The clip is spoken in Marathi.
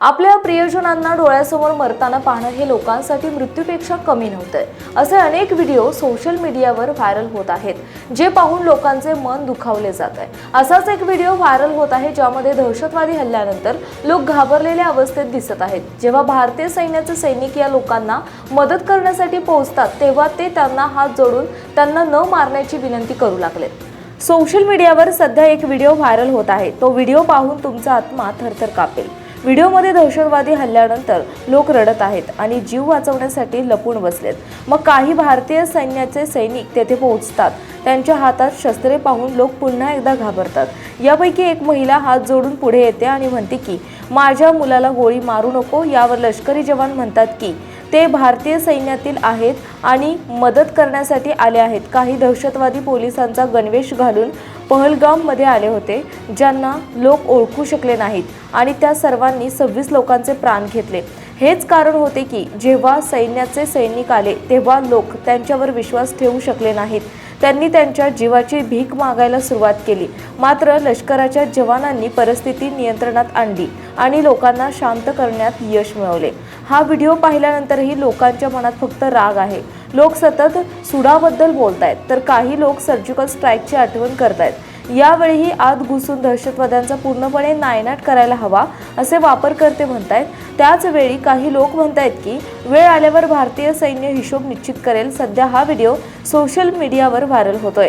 आपल्या प्रियजनांना डोळ्यासमोर मरताना पाहणं हे लोकांसाठी मृत्यूपेक्षा कमी नव्हतं असे अनेक व्हिडिओ सोशल मीडियावर व्हायरल होत आहेत जे पाहून लोकांचे मन दुखावले जात आहे. असाच एक व्हिडिओ व्हायरल होत आहे ज्यामध्ये दहशतवादी हल्ल्यानंतर लोक घाबरलेल्या अवस्थेत दिसत आहेत. जेव्हा भारतीय सैन्याचे सैनिक या लोकांना मदत करण्यासाठी पोहोचतात तेव्हा ते त्यांना हात जोडून त्यांना न मारण्याची विनंती करू लागलेत. सोशल मीडियावर सध्या एक व्हिडिओ व्हायरल होत आहे. तो व्हिडिओ पाहून तुमचा आत्मा थरथर कापेल. व्हिडिओमध्ये दहशतवादी हल्ल्यानंतर लोक रडत आहेत आणि जीव वाचवण्यासाठी लपून बसलेत. मग काही भारतीय सैन्याचे सैनिक तेथे पोहोचतात. त्यांच्या हातात शस्त्रे पाहून लोक पुन्हा एकदा घाबरतात. यापैकी एक महिला हात जोडून पुढे येते आणि म्हणते की माझ्या मुलाला गोळी मारू नको. यावर लष्करी जवान म्हणतात की ते भारतीय सैन्यातील आहेत आणि मदत करण्यासाठी आले आहेत. काही दहशतवादी पोलिसांचा गणवेश घालून पहलगाममध्ये आले होते ज्यांना लोक ओळखू शकले नाहीत आणि त्या सर्वांनी सव्वीस लोकांचे प्राण घेतले. हेच कारण होते की जेव्हा सैन्याचे सैनिक आले तेव्हा लोक त्यांच्यावर विश्वास ठेवू शकले नाहीत. त्यांनी त्यांच्या जीवाची भीक मागायला सुरुवात केली. मात्र लष्कराच्या जवानांनी परिस्थिती नियंत्रणात आणली आणि लोकांना शांत करण्यात यश मिळवले. हा व्हिडिओ पाहिल्यानंतरही लोकांच्या मनात फक्त राग आहे. लोक सतत सुडाबद्दल बोलत आहेत तर काही लोक सर्जिकल स्ट्राईकची आठवण करत आहेत यावेळीही आत घुसून दहशतवाद्यांचा पूर्णपणे नायनाट करायला हवा असे वापरकर्ते म्हणत आहेत त्याचवेळी काही लोक म्हणत आहेत की वेळ आल्यावर भारतीय सैन्य हिशोब निश्चित करेल. सध्या हा व्हिडिओ सोशल मीडियावर व्हायरल होतोय.